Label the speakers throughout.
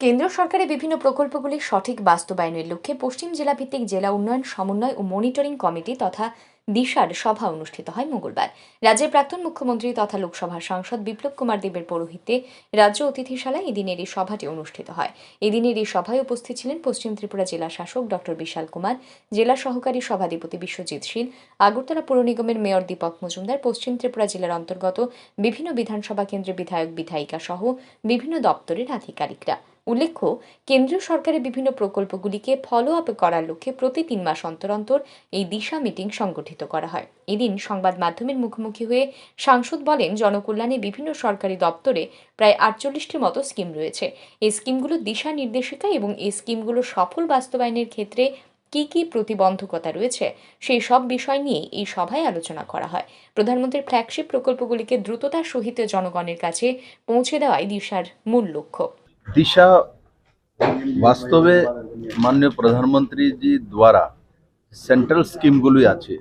Speaker 1: কেন্দ্র সরকারের বিভিন্ন প্রকল্পগুলির সঠিক বাস্তবায়নের লক্ষ্যে পশ্চিম জেলাভিত্তিক জেলা উন্নয়ন সমন্বয় ও মনিটরিং কমিটি তথা দিশার সভা অনুষ্ঠিত হয় মঙ্গলবার। রাজ্যের প্রাক্তন মুখ্যমন্ত্রী তথা লোকসভার সাংসদ বিপ্লব কুমার দেবের পৌরোহিত্যে রাজ্য অতিথিশালায় এদিনের এই সভাটি অনুষ্ঠিত হয়। এদিনের এই সভায় উপস্থিত ছিলেন পশ্চিম ত্রিপুরা জেলা শাসক ডক্টর বিশাল কুমার, জেলা সহকারী সভাধিপতি বিশ্বজিৎ শীল, আগরতলা পৌর নিগমের মেয়র দীপক মজুমদার, পশ্চিম ত্রিপুরা জেলার অন্তর্গত বিভিন্ন বিধানসভা কেন্দ্রের বিধায়ক বিধায়িকা সহ বিভিন্ন দপ্তরের আধিকারিকরা। উল্লেখ্য, কেন্দ্রীয় সরকারের বিভিন্ন প্রকল্পগুলিকে ফলো আপ করার লক্ষ্যে প্রতি তিন মাস অন্তর অন্তর এই দিশা মিটিং সংগঠিত করা হয়। এদিন সংবাদ মাধ্যমের মুখোমুখি হয়ে সাংসদ বলেন, জনকল্যাণে বিভিন্ন সরকারি দপ্তরে প্রায় আটচল্লিশটির মতো স্কিম রয়েছে। এই স্কিমগুলো দিশা নির্দেশিকা এবং এই স্কিমগুলো সফল বাস্তবায়নের ক্ষেত্রে কি কি প্রতিবন্ধকতা রয়েছে সেই সব বিষয় নিয়ে এই সভায় আলোচনা করা হয়। প্রধানমন্ত্রীর ফ্ল্যাগশিপ প্রকল্পগুলিকে দ্রুততার সহিত জনগণের কাছে পৌঁছে দেওয়াই দিশার মূল লক্ষ্য।
Speaker 2: दिशा বাস্তবে মাননীয় প্রধানমন্ত্রীজি দ্বারা সেন্ট্রাল স্কিমগুলি আছে,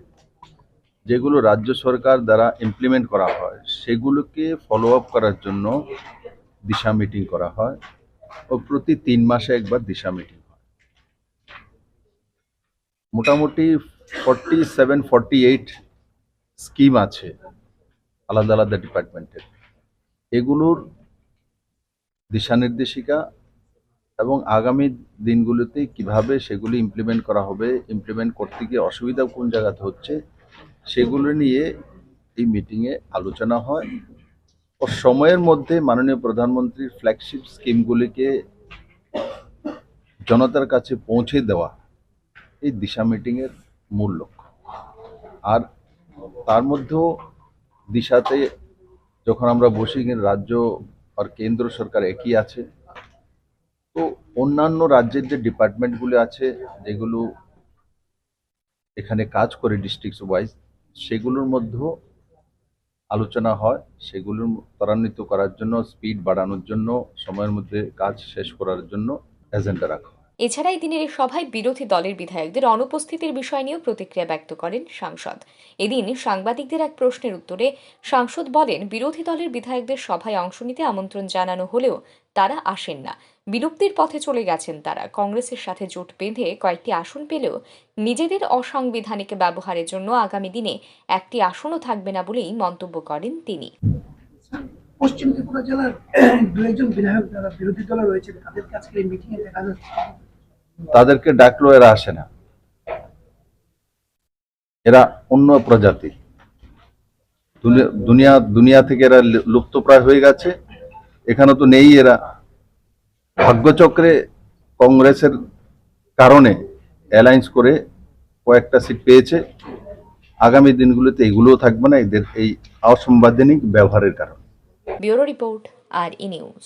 Speaker 2: যেগুলো রাজ্য সরকার দ্বারা ইমপ্লিমেন্ট করা হয়, সেগুলোকে ফলো আপ করার জন্য দিশা মিটিং করা হয় ও প্রতি তিন মাসে একবার দিশা মিটিং হয়। মোটামুটি forty seven forty eight scheme আছে আলাদা আলাদা ডিপার্টমেন্টের এগুলোর দিশা নির্দেশিকা এবং আগামী দিনগুলোতে কীভাবে সেগুলি ইমপ্লিমেন্ট করা হবে ইমপ্লিমেন্ট করতে গিয়ে অসুবিধা কোন জায়গাতে হচ্ছে, সেগুলো নিয়ে এই মিটিংয়ে আলোচনা হয়। ও সময়ের মধ্যে মাননীয় প্রধানমন্ত্রীর ফ্ল্যাগশিপ স্কিমগুলিকে জনতার কাছে পৌঁছে দেওয়া এই দিশা মিটিংয়ের মূল লক্ষ্য। আর তার মধ্যেও দিশাতে যখন আমরা বসি রাজ্য আর কেন্দ্র সরকার একই আছে। তো অন্যান্য রাজ্যের যে ডিপার্টমেন্টগুলো আছে, যেগুলো এখানে কাজ করে ডিস্ট্রিক্ট ওয়াইজ সেগুলোর মধ্যেও আলোচনা হয়। সেগুলোর ত্বরান্বিত করার জন্য স্পিড বাড়ানোর জন্য, সময়ের মধ্যে কাজ শেষ করার জন্য এজেন্ডা রাখা
Speaker 1: এছাড়া এই দিনের এই সভায় বিরোধী দলের বিধায়কদের অনুপস্থিতির বিষয় নিয়েও প্রতিক্রিয়া ব্যক্ত করেন সাংসদ। এদিন সাংবাদিকদের এক প্রশ্নের উত্তরে সাংসদ বলেন, বিরোধী দলের বিধায়কদের সভায় অংশ নিতে আমন্ত্রণ জানানো হলেও তারা আসেন না। বিলুপ্তির পথে চলে গেছেন তারা। কংগ্রেসের সাথে জোট বেঁধে কয়েকটি আসন পেলেও নিজেদের অসাংবিধানিক ব্যবহারের জন্য আগামী দিনে একটি আসনও থাকবে না বলেই মন্তব্য করেন তিনি।
Speaker 3: পশ্চিম ত্রিপুরা জেলার দু একজন বিধায়ক যারা বিরোধী দলে রয়েছে তাদেরকে আজকে এই মিটিং এ দেখা যাচ্ছে।
Speaker 2: তাদেরকে ডাকলো, এরা আসে না। এরা অন্য প্রজাতি। দুনিয়া দুনিয়া থেকে এরা লুপ্তপ্রায় হয়ে গেছে। এখানে তো নেই এরা। ভাগ্যচক্রে কংগ্রেসের কারণে অ্যালায়েন্স করে কয়েকটা সিট পেয়েছে। আগামী দিনগুলোতে এগুলোও থাকবে না। এদের এই অসাংবিধানিক ব্যবহারের কারণে।
Speaker 1: Bureau report R E news.